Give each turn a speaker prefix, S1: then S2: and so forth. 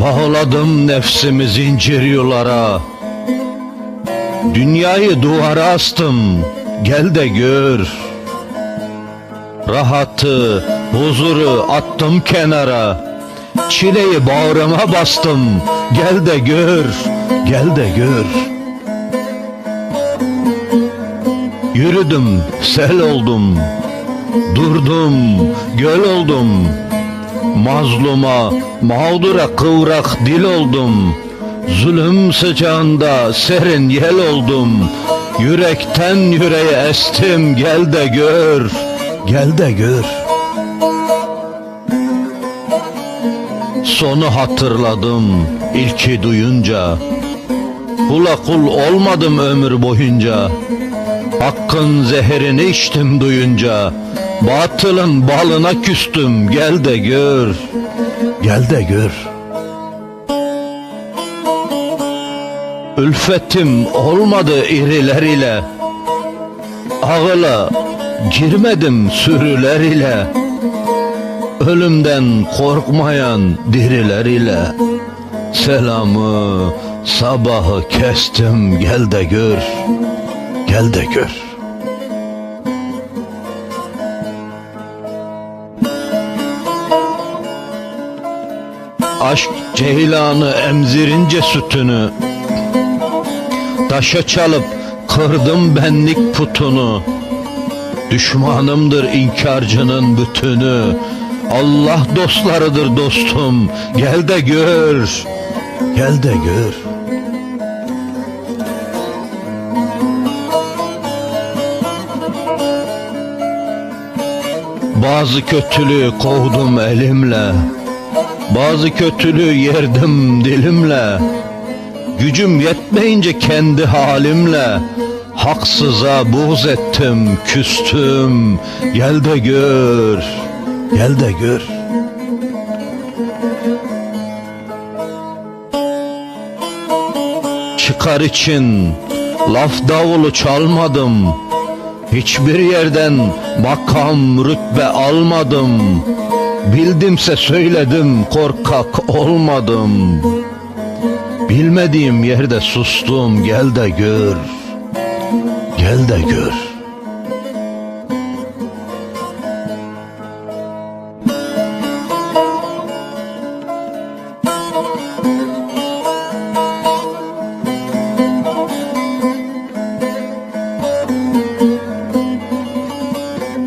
S1: Bağladım nefsimi zincir yulara. Dünyayı duvara astım Gel de gör. Rahatı, huzuru attım kenara Çileyi bağrıma bastım. Gel de gör, gel de gör. Yürüdüm, sel oldum. Durdum, göl oldum. Mazluma, mağdura kıvrak dil oldum. Zulüm sıcağında serin yel oldum. Yürekten yüreğe estim gel de gör Gel de gör Sonu hatırladım ilki duyunca. Kula kul olmadım ömür boyunca. Hakkın zeherini içtim duyunca. Batılın balına küstüm gel de gör. Gel de gör. Ülfetim olmadı iriler ile Ağıla girmedim sürüler ile Ölümden korkmayan diriler ile Selamı sabahı kestim gel de gör Gel de gör. Aşk ceylanı emzirince sütünü Taşa çalıp kırdım benlik putunu. Düşmanımdır inkarcının bütünü Allah dostlarıdır dostum. Gel de gör. Gel de gör. Bazı kötülüğü kovdum elimle. Bazı kötülüğü yerdim dilimle. Gücüm yetmeyince kendi halimle. Haksıza buğz ettim, küstüm. Gel de gör, gel de gör. Çıkar için laf davulu çalmadım. Hiçbir yerden makam rütbe almadım. Bildimse söyledim korkak olmadım. Bilmediğim yerde sustum gel de gör. Gel de gör